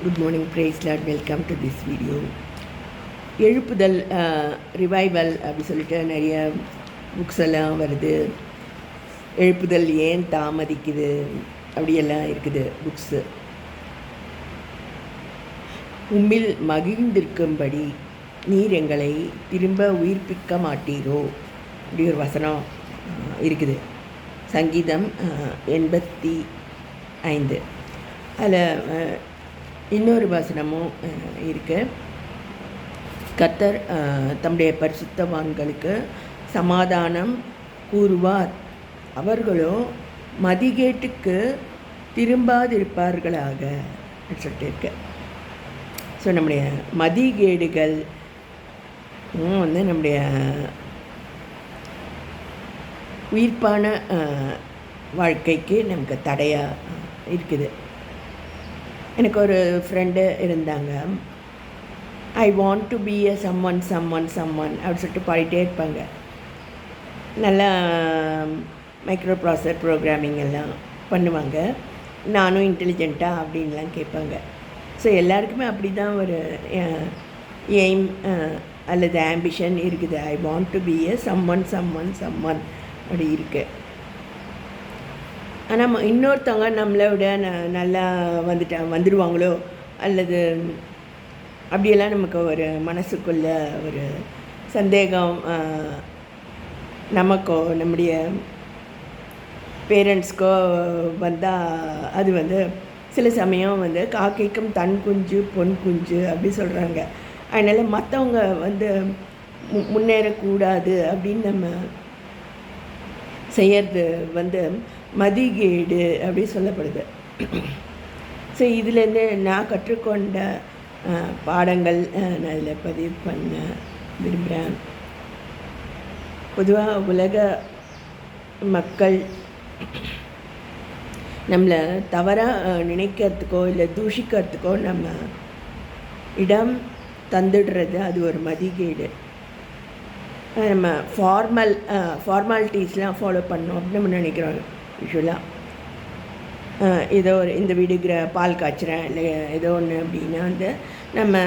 Good morning praise Lord welcome to this video எழுப்புதல் revival அப்படி சொல்லிட்டு நிறைய புக்ஸ் எல்லாம் வருது. எழுப்புதல் ஏன் தாமதிக்குது? அப்படியெல்லாம் இருக்குது புக்ஸு உம்மில் மகிழ்ந்திருக்கும்படி நீர் எங்களை திரும்ப உயிர்ப்பிக்க மாட்டீரோ? அப்படி ஒரு வசனம் இருக்குது. சங்கீதம் எண்பத்தி ஐந்து. அதில் இன்னொரு வசனமும் இருக்குது கத்தர் தம்முடைய பரிசுத்தவான்களுக்கு சமாதானம் கூறுவார். அவர்களும் மதிகேட்டுக்கு திரும்பாதிருப்பார்களாக சொல்லிட்டு இருக்கு. ஸோ நம்முடைய மதிகேடுகள் வந்து நம்முடைய உயிர்ப்பான வாழ்க்கைக்கு நமக்கு தடையாக இருக்குது. எனக்கு ஒரு ஃப்ரெண்டு இருந்தாங்க. I want to be a someone someone someone அப்படின்னு சொல்லிட்டு பாடிட்டே இருப்பாங்க. நல்லா மைக்ரோ ப்ராசர் ப்ரோக்ராமிங் எல்லாம் பண்ணுவாங்க. நானும் இன்டெலிஜென்ட்டாக அப்படின்லாம் கேட்பாங்க. ஸோ எல்லாருக்குமே uh, uh, அப்படி தான் ஒரு எய்ம் அல்லது ஆம்பிஷன் இருக்குது. I want to be a someone someone someone அப்படி இருக்குது ஆனால் இன்னொருத்தவங்க நம்மளை விட ந நல்லா வந்துட்டா வந்துடுவாங்களோ அல்லது அப்படியெல்லாம் நமக்கு ஒரு மனசுக்குள்ள ஒரு சந்தேகம் நமக்கோ நம்முடைய பேரண்ட்ஸ்க்கோ வந்தால் அது வந்து சில சமயம் வந்து காக்கைக்கும் தன் குஞ்சு பொன் குஞ்சு அப்படி சொல்கிறாங்க அதனால் மற்றவங்க வந்து மு முன்னேறக்கூடாது அப்படின்னு நம்ம செய்யறது வந்து மதிகேடு அப்படி சொல்லப்படுது. ஸோ இதுலேருந்து நான் கற்றுக்கொண்ட பாடங்கள் நான் இதில் பதிவு பண்ண விரும்புகிறேன் பொதுவாக உலக மக்கள் நம்மளை தவறாக நினைக்கிறதுக்கோ இல்லை தூஷிக்கிறதுக்கோ நம்ம இடம் தந்துடுறது அது ஒரு மதிகேடு. நம்ம ஃபார்மல் ஃபார்மாலிட்டிஸ்லாம் ஃபாலோ பண்ணோம் அப்படின்னு நம்ம நினைக்கிறோம். யூஸ்வலாக ஏதோ ஒரு இந்த வீடு கிர பால் காய்ச்சுறேன் இல்லை ஏதோ ஒன்று அப்படின்னா வந்து நம்ம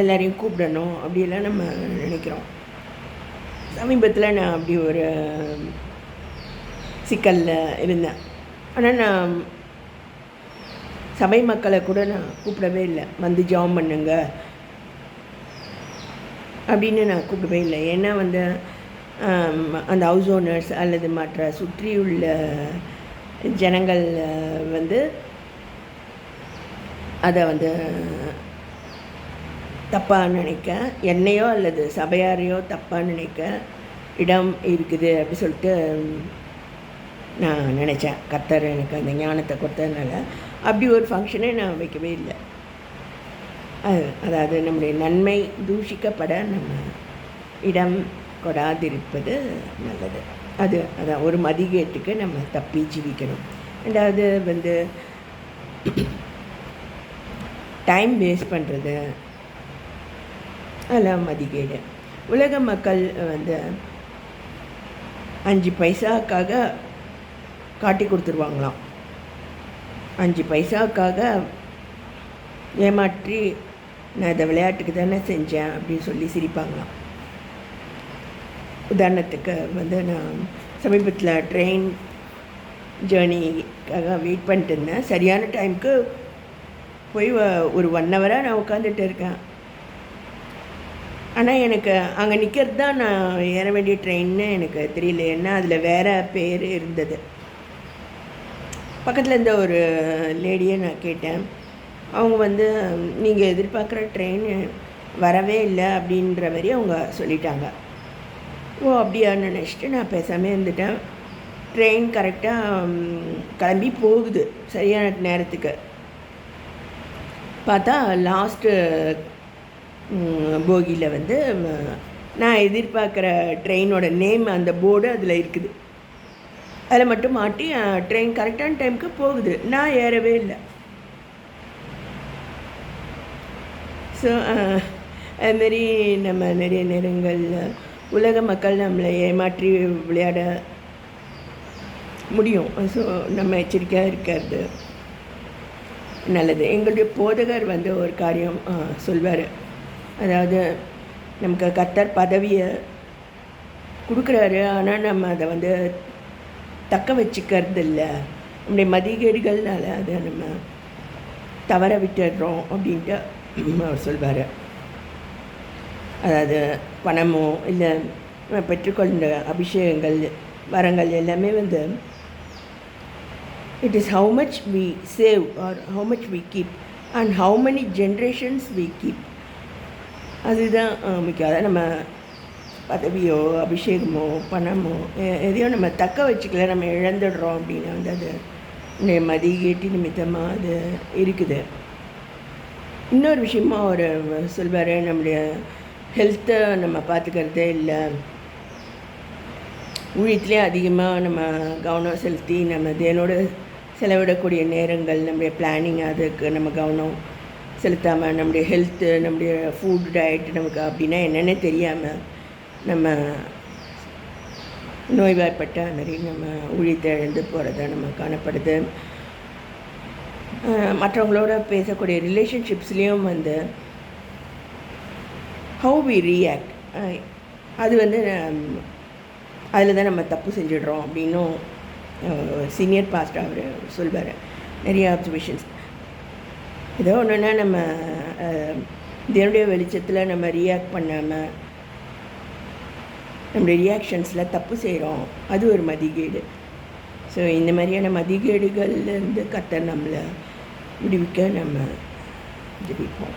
எல்லோரையும் எல்லாரையும் கூப்பிடணும் அப்படிலாம் நம்ம நினைக்கிறோம். சமீபத்தில் நான் அப்படி ஒரு சிக்கலில் இருந்தேன். ஆனால் நான் சபை மக்களை கூட நான் கூப்பிடவே இல்லை. வந்து ஜாம் பண்ணுங்க அப்படின்னு நான் கூப்பிடவே இல்லை. ஏன்னா வந்து அந்த ஹவுஸ் ஓனர்ஸ் அல்லது மற்ற சுற்றியுள்ள ஜனங்கள் வந்து அதை வந்து தப்பாக நினைக்க என்னையோ அல்லது சபையாரையோ தப்பாக நினைக்க இடம் இருக்குது அப்படி சொல்லிட்டு நான் நினச்சேன். கர்த்தர் எனக்கு அந்த ஞானத்தை கொடுத்ததுனால அப்படி ஒரு ஃபங்க்ஷனே நான் வைக்கவே இல்லை. அது அதாவது நம்முடைய நன்மை தூஷிக்கப்பட நம்ம இடம் கொடாதிருப்பது நல்லது. அது அதான் ஒரு மதிகேட்டுக்கு நம்ம தப்பி ஜீவிக்கணும். ரெண்டாவது வந்து டைம் வேஸ்ட் பண்ணுறது அதெல்லாம் மதிகேடு. உலக மக்கள் வந்து அஞ்சு பைசாக்காக காட்டி கொடுத்துருவாங்களாம். அஞ்சு பைசாக்காக ஏமாற்றி நான் இதை விளையாட்டுக்கு தானே செஞ்சேன் அப்படின்னு சொல்லி சிரிப்பாங்களாம். உதாரணத்துக்கு வந்து நான் சமீபத்தில் ட்ரெயின் ஜேர்னிக்காக வெயிட் பண்ணிட்டு இருந்தேன் சரியான டைமுக்கு போய் ஒரு ஒன் ஹவராக நான் உட்காந்துட்டு இருக்கேன். ஆனால் எனக்கு அங்கே நிற்கிறது தான் நான் ஏற வேண்டிய ட்ரெயின்னு எனக்கு தெரியல. ஏன்னா அதில் வேறு பேர் இருந்தது. பக்கத்தில் இருந்த ஒரு லேடியை நான் கேட்டேன். அவங்க வந்து நீங்கள் எதிர்பார்க்குற ட்ரெயின் வரவே இல்லை அப்படின்ற மாதிரி அவங்க சொல்லிட்டாங்க. ஓ அப்படியான்னு நினச்சிட்டு நான் பேசாமல் இருந்துட்டேன். ட்ரெயின் கரெக்டாக கிளம்பி போகுது. சரியான நேரத்துக்கு. பார்த்தா லாஸ்ட்டு போகியில் வந்து நான் எதிர்பார்க்குற ட்ரெயினோட நேம் அந்த போர்டு அதில் இருக்குது. அதில் மட்டும் மாட்டி ட்ரெயின் கரெக்டான டைமுக்கு போகுது. நான் ஏறவே இல்லை. ஸோ அதுமாரி நம்ம நிறைய நேரங்களில் உலக மக்கள் நம்மளை ஏமாற்றி விளையாட முடியும். ஸோ நம்ம எச்சரிக்கையாக இருக்கிறது நல்லது. எங்களுடைய போதகர் வந்து ஒரு காரியம் சொல்வார். அதாவது நமக்கு கத்தர் பதவியை கொடுக்குறாரு. ஆனால் நம்ம அதை வந்து தக்க வச்சுக்கிறது இல்லை நம்முடைய மதிகேடுகள்னால அதை நம்ம தவற விட்டுடுறோம் அப்படின்ட்டு அவர் சொல்வார். அதாவது பணமோ இல்லை பெற்றுக்கொண்ட அபிஷேகங்கள் வரங்கள் எல்லாமே வந்து it is how much we save or how much we keep and how many generations we keep அதுதான் முக்கியம். அதாவது நம்ம பதவியோ அபிஷேகமோ பணமோ எதையோ நம்ம தக்க வச்சுக்கல நம்ம இழந்துடுறோம் அப்படின்னா வந்து அது நேமதி கேட்டி நிமித்தமாக அது இருக்குது. இன்னொரு விஷயமா அவர் சொல்வார் நம்முடைய ஹெல்த்தை நம்ம பார்த்துக்கிறதே இல்லை. ஊழியத்திலே அதிகமாக நம்ம கவனம் செலுத்தி நம்ம தேனோட செலவிடக்கூடிய நேரங்கள் நம்முடைய பிளானிங் அதுக்கு நம்ம கவனம் செலுத்தாமல் நம்முடைய ஹெல்த்து நம்முடைய ஃபுட் டயட் நமக்கு அப்படின்னா என்னென்னே தெரியாமல் நம்ம நோய்வாய்ப்பட்ட மாதிரி நம்ம ஊழியத்தை இழந்து போகிறத நம்ம காணப்படுது. மற்றவங்களோட பேசக்கூடிய ரிலேஷன்ஷிப்ஸ்லேயும் வந்து ஹவு வி ரியாக்ட் அது வந்து um, அதில் தான் நம்ம தப்பு செஞ்சிடுறோம் அப்படின்னும் சீனியர் பாஸ்ட் அவர் சொல்வார். நிறைய அப்சர்வேஷன்ஸ் ஏதோ ஒன்றுனா நம்ம அஹ், தேவனுடைய வெளிச்சத்தில் நம்ம ரியாக்ட் பண்ணாமல் நம்முடைய ரியாக்ஷன்ஸில் தப்பு செய்கிறோம் அது ஒரு மதிகேடு. ஸோ இந்த மாதிரியான மதிகேடுகள்லேருந்து கத்த நம்மளை விடுவிக்க நம்ம ஜெபிப்போம்.